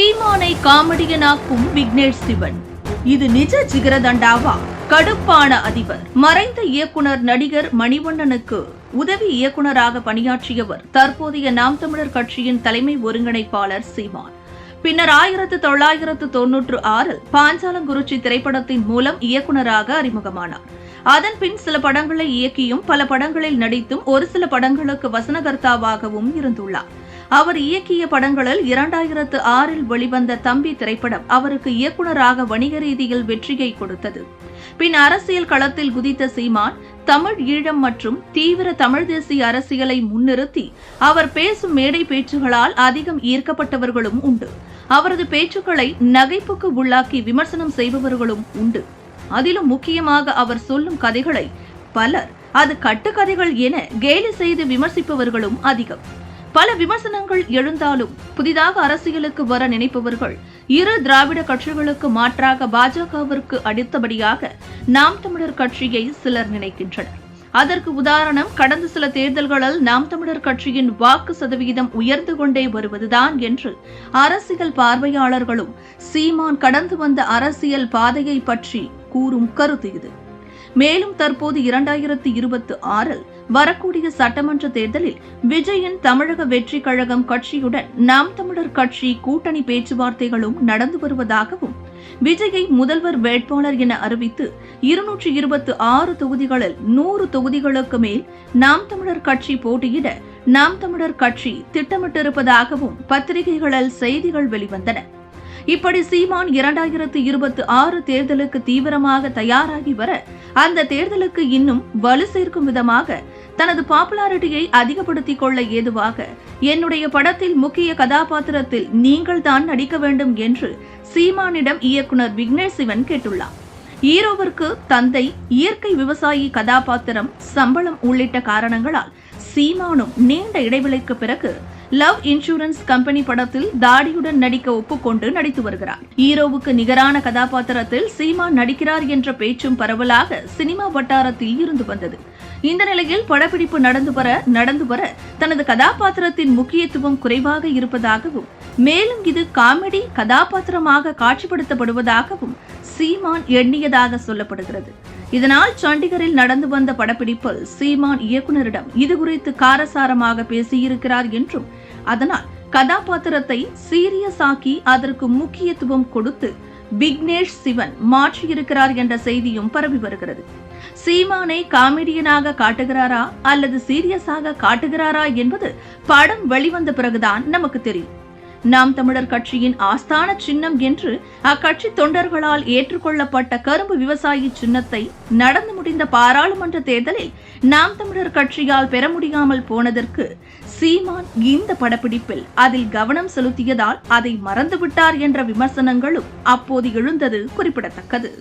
சீமானை காமெடியனாக்கும் விக்னேஷ் சிவன். இது நிஜ ஜிகரதண்டாவா கடுப்பான அதிபர். மறைந்த இயக்குனர் நடிகர் மணிவண்ணனுக்கு உதவி இயக்குனராக பணியாற்றியவர் தற்போதைய நாம் தமிழர் கட்சியின் தலைமை ஒருங்கிணைப்பாளர் சீமான். பின்னர் ஆயிரத்து தொள்ளாயிரத்து தொன்னூற்று ஆறில் பாஞ்சாலங்குறிச்சி திரைப்படத்தின் மூலம் இயக்குனராக அறிமுகமானார். அதன் பின் சில படங்களை இயக்கியும் பல படங்களில் நடித்தும் ஒரு சில படங்களுக்கு வசனகர்த்தாவாகவும் இருந்துள்ளார். அவர் இயக்கிய படங்களில் இரண்டாயிரத்து ஆறில் வெளிவந்த தம்பி திரைப்படம் அவருக்கு இயக்குனராக வணிக ரீதியில் வெற்றியை கொடுத்தது. பின் அரசியல் களத்தில் குதித்த சீமான் தமிழ் ஈழம் மற்றும் தீவிர தமிழ் தேசிய அரசியலை முன்னிறுத்தி அவர் பேசும் மேடை பேச்சுகளால் அதிகம் ஈர்க்கப்பட்டவர்களும் உண்டு. அவரது பேச்சுக்களை நகைப்புக்கு உள்ளாக்கி விமர்சனம் செய்பவர்களும் உண்டு. அதிலும் முக்கியமாக அவர் சொல்லும் கதைகளை பலர் அது கட்டுக்கதைகள் என கேலி செய்து விமர்சிப்பவர்களும் அதிகம். பல விமர்சனங்கள் எழுந்தாலும் புதிதாக அரசியலுக்கு வர நினைப்பவர்கள் இரு திராவிட கட்சிகளுக்கு மாற்றாக பாஜகவிற்கு அடுத்தபடியாக நாம் தமிழர் கட்சியை சிலர் நினைக்கின்றனர். அதற்கு உதாரணம் கடந்த சில தேர்தல்களில் நாம் தமிழர் கட்சியின் வாக்கு சதவிகிதம் உயர்ந்து கொண்டே வருவதுதான் என்று அரசியல் பார்வையாளர்களும் சீமான் கடந்து வந்த அரசியல் பாதையை பற்றி கூறும் கருத்து இது. மேலும் தற்போது இரண்டாயிரத்தி இருபத்தி ஆறில் வரக்கூடிய சட்டமன்ற தேர்தலில் விஜயின் தமிழக வெற்றி கழகம் கட்சியுடன் நாம் தமிழர் கட்சி கூட்டணி பேச்சுவார்த்தைகளும் நடந்து வருவதாகவும் விஜயை முதல்வர் வேட்பாளர் என அறிவித்து இருநூற்றி இருபத்தி ஆறு தொகுதிகளில் நூறு தொகுதிகளுக்கு மேல் நாம் தமிழர் கட்சி போட்டியிட நாம் தமிழர் கட்சி திட்டமிட்டிருப்பதாகவும் பத்திரிகைகளில் செய்திகள் வெளிவந்தன. இப்படி சீமான் இரண்டாயிரத்து இருபத்தி ஆறு தேர்தலுக்கு தீவிரமாக தயாராகி வர அந்த தேர்தலுக்கு இன்னும் வலு சேர்க்கும் விதமாக தனது பாப்புலாரிட்டியை அதிகப்படுத்திக் கொள்ள ஏதுவாக என்னுடைய படத்தில் முக்கிய கதாபாத்திரத்தில் நீங்கள் தான் நடிக்க வேண்டும் என்று சீமானிடம் இயக்குனர் விக்னேஷ் சிவன் கேட்டுள்ளார். ஈரோவிற்கு தந்தை இயற்கை விவசாயி கதாபாத்திரம் சம்பளம் உள்ளிட்ட காரணங்களால் சீமானும் நீண்ட இடைவெளிக்கு பிறகு லவ் இன்சூரன்ஸ் கம்பெனி படத்தில் தாடியுடன் நடிக்க ஒப்புக்கொண்டு நடித்து வருகிறார். ஹீரோவுக்கு நிகரான கதாபாத்திரத்தில் சீமான் நடிக்கிறார் என்ற பேச்சும் பரவலாக சினிமா வட்டாரத்தில் இருந்து வந்தது. இந்த நிலையில் படப்பிடிப்பு நடந்து வர நடந்து வர தனது கதாபாத்திரத்தின் முக்கியத்துவம் குறைவாக இருப்பதாகவும் மேலும் இது காமெடி கதாபாத்திரமாக காட்சிப்படுத்தப்படுவதாகவும் சீமான் எண்ணியதாக சொல்லப்படுகிறது. இதனால் சண்டிகரில் நடந்து வந்த படப்பிடிப்பில் சீமான் இயக்குனரிடம் இது குறித்து காரசாரமாக பேசியிருக்கிறார் என்றும் அதனால் கதாபாத்திரத்தை சீரியஸ் ஆக்கி அதற்கு முக்கியத்துவம் கொடுத்து விக்னேஷ் சிவன் மாற்றியிருக்கிறார் என்ற செய்தியும் பரவி வருகிறது. சீமானை காமெடியனாக காட்டுகிறாரா அல்லது சீரியஸாக காட்டுகிறாரா என்பது படம் வெளிவந்த பிறகுதான் நமக்கு தெரியும். நாம் தமிழர் கட்சியின் ஆஸ்தான சின்னம் என்று அக்கட்சி தொண்டர்களால் ஏற்றுக்கொள்ளப்பட்ட கரும்பு விவசாயி சின்னத்தை நடந்து முடிந்த பாராளுமன்ற தேர்தலில் நாம் தமிழர் கட்சியால் பெற முடியாமல் போனதற்கு சீமான் இந்த படப்பிடிப்பில் அதில் கவனம் செலுத்தியதால் அதை மறந்துவிட்டார் என்ற விமர்சனங்களும் அப்போது எழுந்தது குறிப்பிடத்தக்கது.